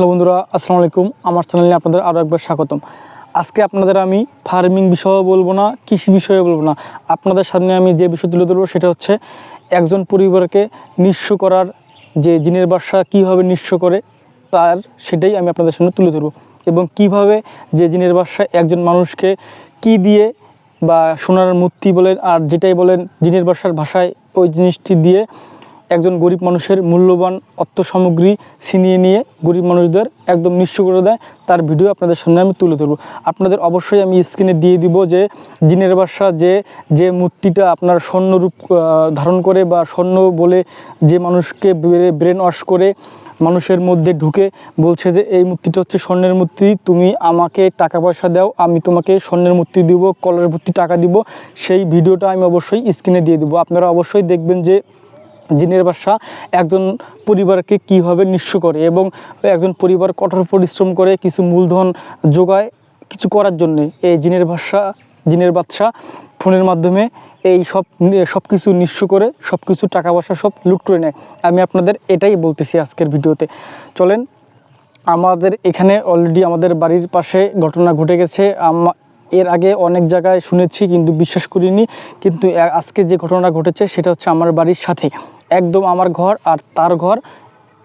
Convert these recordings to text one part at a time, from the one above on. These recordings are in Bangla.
হ্যালো বন্ধুরা, আসসালামু আলাইকুম। আমার চ্যানেলে আপনাদের আরও একবার স্বাগতম। আজকে আপনাদের আমি ফার্মিং বিষয়েও বলব না, কৃষি বিষয়ে বলব না। আপনাদের সামনে আমি যে বিষয় তুলে ধরবো সেটা হচ্ছে একজন পরিবারকে নিঃস্ব করার যে জিনের বাসা কীভাবে নিঃস্ব করে তার সেটাই আমি আপনাদের সামনে তুলে ধরবো এবং কীভাবে যে জিনের বাসা একজন মানুষকে কি দিয়ে বা সোনার মূর্তি বলেন আর যেটাই বলেন, জিনের বাসার ভাষায় ওই জিনিসটি দিয়ে একজন গরিব মানুষের মূল্যবান অর্থ সামগ্রী ছিনিয়ে নিয়ে গরিব মানুষদের একদম নিঃস্ব করে দেয়, তার ভিডিও আপনাদের সামনে আমি তুলে ধরবো। আপনাদের অবশ্যই আমি স্ক্রিনে দিয়ে দিব যে, জিনের বাসা যে যে মূর্তিটা আপনার স্বর্ণরূপ ধারণ করে বা স্বর্ণ বলে যে মানুষকে ব্রেন ওয়াশ করে মানুষের মধ্যে ঢুকে বলছে যে, এই মূর্তিটা হচ্ছে স্বর্ণের মূর্তি, তুমি আমাকে টাকা পয়সা দাও, আমি তোমাকে স্বর্ণের মূর্তি দিব কলার ভর্তি টাকা দিব। সেই ভিডিওটা আমি অবশ্যই স্ক্রিনে দিয়ে দিব। আপনারা অবশ্যই দেখবেন যে জিনের বাসা, একজন পরিবারকে কীভাবে নিঃস্ব করে এবং একজন পরিবার কঠোর পরিশ্রম করে কিছু মূলধন যোগায়, কিছু করার জন্যে এই জিনের ভাষা জিনের বাচ্চা ফোনের মাধ্যমে এই সব সব কিছু নিঃস্ব করে, সব কিছু টাকা পয়সা সব লুট করে নেয়। আমি আপনাদের এটাই বলতেছি আজকের ভিডিওতে। চলেন, আমাদের এখানে অলরেডি আমাদের বাড়ির পাশে ঘটনা ঘটে গেছে। এর আগে অনেক জায়গায় শুনেছি কিন্তু বিশ্বাস করিনি। কিন্তু আজকে যে ঘটনাটা ঘটেছে সেটা হচ্ছে আমার বাড়ির সাথে। একদম আমার ঘর আর তার ঘর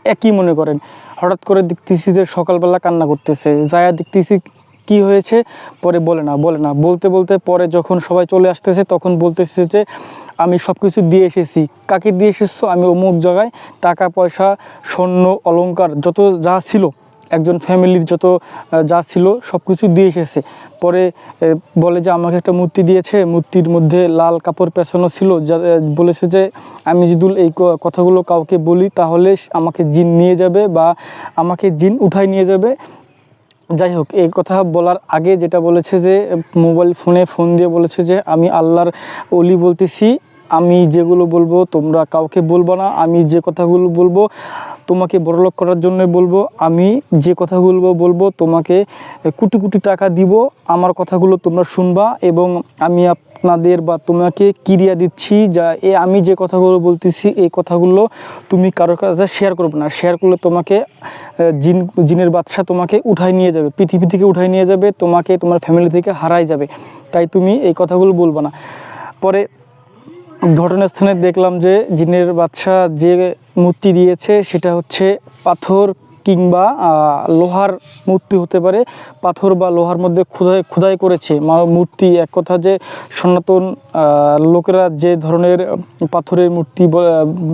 একই মনে করেন। হঠাৎ করে দেখতেছি যে সকালবেলা কান্না করতেছে। যায়া দেখতেছি কি হয়েছে, পরে বলে না বলে না। বলতে বলতে পরে যখন সবাই চলে আসতেছে তখন বলতেছে যে, আমি সব কিছু দিয়ে এসেছি। কাকে দিয়ে এসেছ? আমি অমুক জায়গায় টাকা, পয়সা, স্বর্ণ, অলংকার, যত যা ছিল একজন ফ্যামিলির যত যা ছিল সব কিছু দিয়ে এসেছে। পরে বলে যে আমাকে একটা মূর্তি দিয়েছে, মূর্তির মধ্যে লাল কাপড় পেছানো ছিল, যা বলেছে যে আমি যদি এই কথাগুলো কাউকে বলি, তাহলে আমাকে জিন নিয়ে যাবে বা আমাকে জিন উঠাই নিয়ে যাবে। যাই হোক, এই কথা বলার আগে যেটা বলেছে যে, মোবাইল ফোনে ফোন দিয়ে বলেছে যে, আমি আল্লাহর অলি বলতেছি, আমি যেগুলো বলব তোমরা কাউকে বলব না, আমি যে কথাগুলো বলব তোমাকে বড়লোক করার জন্য বলব, আমি যে কথাগুলো বলব তোমাকে কোটি কোটি টাকা দিব, আমার কথাগুলো তোমরা শুনবা এবং আমি আপনাদের বা তোমাকে ক্রিয়া দিচ্ছি যা, এ, আমি যে কথাগুলো বলতেছি, এই কথাগুলো তুমি কারোর কাছে শেয়ার করবে না। শেয়ার করলে তোমাকে জিন, জিনের বাদশা তোমাকে উঠাই নিয়ে যাবে, পৃথিবী থেকে উঠাই নিয়ে যাবে, তোমাকে তোমার ফ্যামিলি থেকে হারাই যাবে। তাই তুমি এই কথাগুলো বলব না। পরে ঘটনাস্থানে দেখলাম যে জিনের বাদশা যে মূর্তি দিয়েছে সেটা হচ্ছে পাথর কিংবা লোহার মূর্তি হতে পারে। পাথর বা লোহার মধ্যে খোদাই খোদাই করেছে মূর্তি। এক কথা যে সনাতন লোকেরা যে ধরনের পাথরের মূর্তি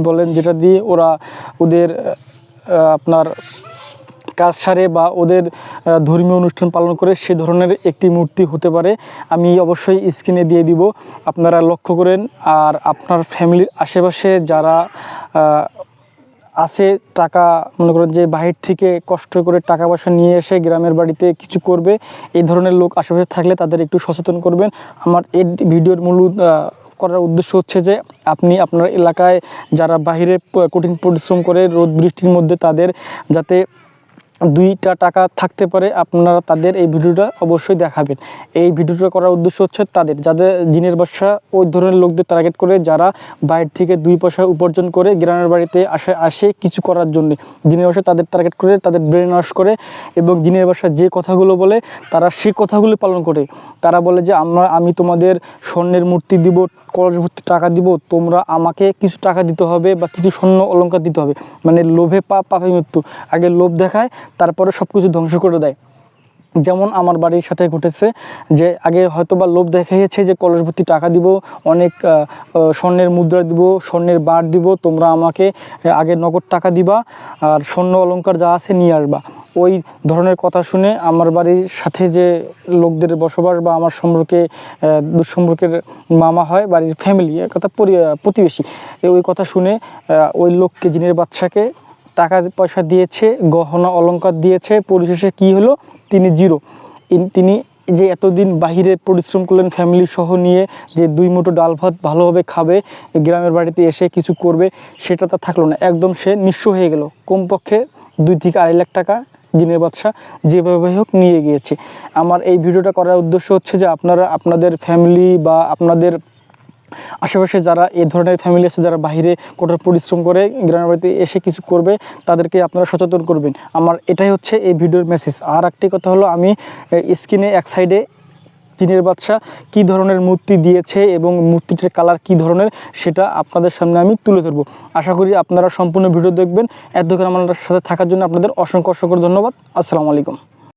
বলেন যেটা দিয়ে ওরা ওদের আপনার কাজ সারে বা ওদের ধর্মীয় অনুষ্ঠান পালন করে সে ধরনের একটি মূর্তি হতে পারে। আমি অবশ্যই স্ক্রিনে দিয়ে দিব। আপনারা লক্ষ্য করেন আর আপনার ফ্যামিলির আশেপাশে যারা আছে, টাকা মনে করেন যে বাহির থেকে কষ্ট করে টাকা পয়সা নিয়ে এসে গ্রামের বাড়িতে কিছু করবে, এই ধরনের লোক আশেপাশে থাকলে তাদের একটু সচেতন করবেন। আমার এই ভিডিওর মূল করার উদ্দেশ্য হচ্ছে যে আপনি আপনার এলাকায় যারা বাহিরে কঠিন পরিশ্রম করে রোদ বৃষ্টির মধ্যে তাদের যাতে দুইটা টাকা থাকতে পারে, আপনারা তাদের এই ভিডিওটা অবশ্যই দেখাবেন। এই ভিডিওটা করার উদ্দেশ্য হচ্ছে তাদের, যাদের দিনের ব্যবসা ওই ধরনের লোকদের টার্গেট করে, যারা বাইরে থেকে দুই পয়সা উপার্জন করে গ্রামের বাড়িতে আসে আসে কিছু করার জন্য। দিনের ব্যবসা তাদের টার্গেট করে, তাদের ব্রেন ওয়াশ করে এবং দিনের ব্যবসা যে কথাগুলো বলে, তারা সে কথাগুলো পালন করে। তারা বলে যে, আমরা, আমি তোমাদের স্বর্ণের মূর্তি দিব কলস ভর্তি টাকা দিব, তোমরা আমাকে কিছু টাকা দিতে হবে বা কিছু স্বর্ণ অলংকার দিতে হবে। মানে লোভে পাপ পাপে মৃত্যু। আগে লোভ দেখায় তারপরে সব কিছু ধ্বংস করে দেয়। যেমন আমার বাড়ির সাথে ঘটেছে যে আগে হয়তো বা লোভ দেখিয়েছে যে কলস ভর্তি টাকা দিব, অনেক স্বর্ণের মুদ্রা দিব, স্বর্ণের বার দিব, তোমরা আমাকে আগে নগদ টাকা দিবা, আর স্বর্ণ অলংকার যা আছে নিয়ে আসবা। ওই ধরনের কথা শুনে আমার বাড়ির সাথে যে লোকদের বসবাস বা আমার সম্পর্কে দুঃসম্পর্কের মামা হয়, বাড়ির ফ্যামিলি কথা পরি- প্রতিবেশী ওই কথা শুনে ওই লোককে, জিনের বাচ্চাকে টাকা পয়সা দিয়েছে, গহনা অলংকার দিয়েছে, পরিশেষে কি হলো? তিনি জিরো। তিনি যে এতদিন বাহিরে পরিশ্রম করলেন ফ্যামিলি সহ নিয়ে, যে দুই মুঠো ডাল ভাত ভালোভাবে খাবে, গ্রামের বাড়িতে এসে কিছু করবে, সেটা তা থাকল না। একদম সে নিঃস্ব হয়ে গেল। কমপক্ষে দুই থেকে আড়াই লাখ টাকা জিনের বাদশা যেভাবে হোক নিয়ে গিয়েছে। আমার এই ভিডিওটা করার উদ্দেশ্য হচ্ছে যে আপনারা, আপনাদের ফ্যামিলি বা আপনাদের আশেপাশে যারা এই ধরনের ফ্যামিলি আছে, যারা বাইরে কঠোর পরিশ্রম করে গ্রামের বাড়িতে এসে কিছু করবে, তাদেরকে আপনারা সচেতন করবেন। আমার এটাই হচ্ছে এই ভিডিওর মেসেজ আর একটি কথা হলো, আমি স্ক্রিনে এক সাইডে চীনের বাদশা কী ধরনের মূর্তি দিয়েছে এবং মূর্তিটির কালার কি ধরনের, সেটা আপনাদের সামনে আমি তুলে ধরবো। আশা করি আপনারা সম্পূর্ণ ভিডিও দেখবেন। এতক্ষণ আমার সাথে থাকার জন্য আপনাদের অসংখ্য অসংখ্য ধন্যবাদ। আসসালামু আলাইকুম।